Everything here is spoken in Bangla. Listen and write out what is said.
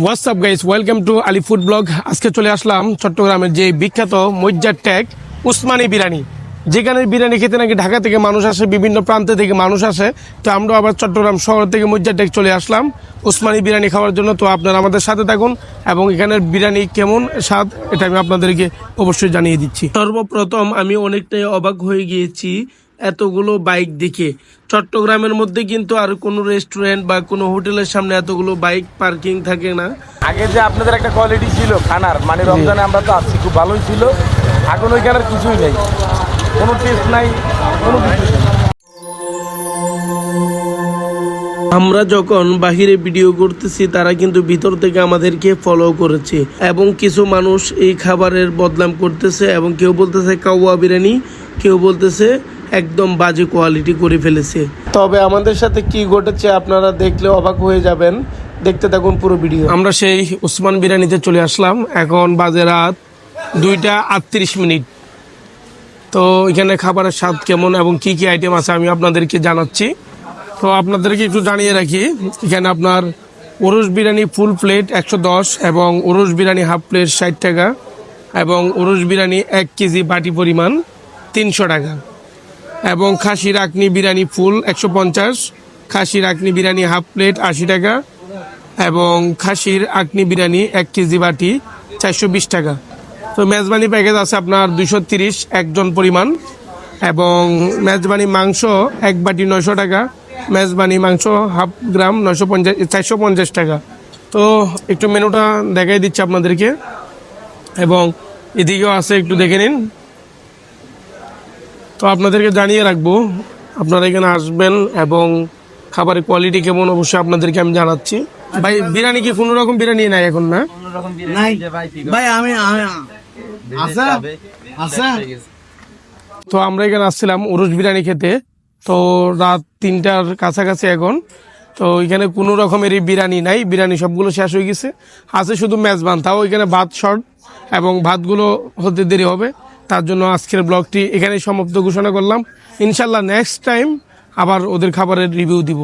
What's up guys welcome to Ali food blog আজকে চলে আসলাম চট্টগ্রামের যে বিখ্যাত মজ্জার ট্যাগ উসমানী বিরিয়ানি। যেখানে বিরিয়ানি খেতে নাকি ঢাকা থেকে মানুষ আসে, বিভিন্ন প্রান্ত থেকে মানুষ আসে। তো আমরা আবার চট্টগ্রাম শহর থেকে মজ্জার ট্যাগ চলে আসলাম উসমানী বিরিয়ানি খাওয়ার জন্য। তো আপনারা আমাদের সাথে থাকুন এবং এখানের বিরিয়ানি কেমন স্বাদ, এটা আমি আপনাদেরকে অবশ্যই জানিয়ে দিচ্ছি। সর্বপ্রথম আমি অনেকটাই অবাক হয়ে গিয়েছি এতগুলো বাইক দেখে। চট্টগ্রামের মধ্যে কিন্তু আর কোনো রেস্টুরেন্ট বা কোনো হোটেলের সামনে এতগুলো বাইক পার্কিং থাকে না। আগে যে আপনাদের একটা কোয়ালিটি ছিল খানার মানে রমজানে আমরা তো আছি খুব ভালোই ছিল। এখন ওইখানে কিছুই নেই। কোনো টেস্ট নাই কোনো কিছু আমরা যখন বাহিরে ভিডিও করতেছি তারা কিন্তু ভিতর থেকে আমাদেরকে ফলো করেছে এবং কিছু মানুষ এই খাবারের বদনাম করতেছে এবং কেউ বলতেছে কাউয়া বিরিয়ানি কেউ বলতেছে একদম বাজে কোয়ালিটি করে ফেলেছে। তবে আমাদের সাথে কি ঘটেছে আপনারা দেখলে অবাক হয়ে যাবেন। দেখতে থাকুন পুরো ভিডিও। আমরা সেই উসমান বিরিয়ানিতে চলে আসলাম। এখন বাজে রাত দুইটা আটত্রিশ মিনিট। তো এখানে খাবারের স্বাদ কেমন এবং কি কি আইটেম আছে আমি আপনাদেরকে জানাচ্ছি। তো আপনাদেরকে একটু জানিয়ে রাখি এখানে আপনার উরুস বিরিয়ানি ফুল প্লেট একশো দশ এবং উরুস বিরিয়ানি হাফ প্লেট ষাট টাকা এবং উরুস বিরিয়ানি এক কেজি বাটি পরিমাণ তিনশো টাকা। এবং খাসির আকনি বিরিয়ানি ফুল একশো পঞ্চাশ। খাসির আকনি বিরিয়ানি হাফ প্লেট আশি টাকা এবং খাসির আকনি বিরিয়ানি এক কেজি বাটি চারশো বিশ টাকা। তো মেজবানি প্যাকেজ আছে আপনার দুশো তিরিশ, একজন পরিমাণ। এবং মেজবানি মাংস এক বাটি নয়শো টাকা, মেজবানি মাংস হাফ গ্রাম নয়শো পঞ্চাশ, চারশো পঞ্চাশ টাকা। তো একটু মেনুটা দেখাই দিচ্ছি আপনাদেরকে। এবং এদিকেও আছে, একটু দেখে নিন। তো আপনাদেরকে জানিয়ে রাখব আপনারা এখানে আসবেন এবং খাবারের কোয়ালিটি কেমন অবশ্যই আপনাদেরকে আমি জানাচ্ছি। ভাই বিরিয়ানি কি কোনো রকম বিরিয়ানি নাই এখন না? নাই। ভাই আমি আমি আচ্ছা আচ্ছা। তো আমরা এখানে আসছিলাম উরুস বিরিয়ানি খেতে। তো রাত তিনটার কাছাকাছি এখন। তো এখানে কোনো রকমেরই বিরিয়ানি নাই। বিরিয়ানি সবগুলো শেষ হয়ে গেছে। আছে শুধু মেজবান তাও এখানে ভাত শর্ট এবং ভাতগুলো হতে দেরি হবে। তার জন্য আজকের ব্লগটি এখানেই সমাপ্ত ঘোষণা করলাম। ইনশাল্লাহ নেক্সট টাইম আবার ওদের খাবারের রিভিউ দিব।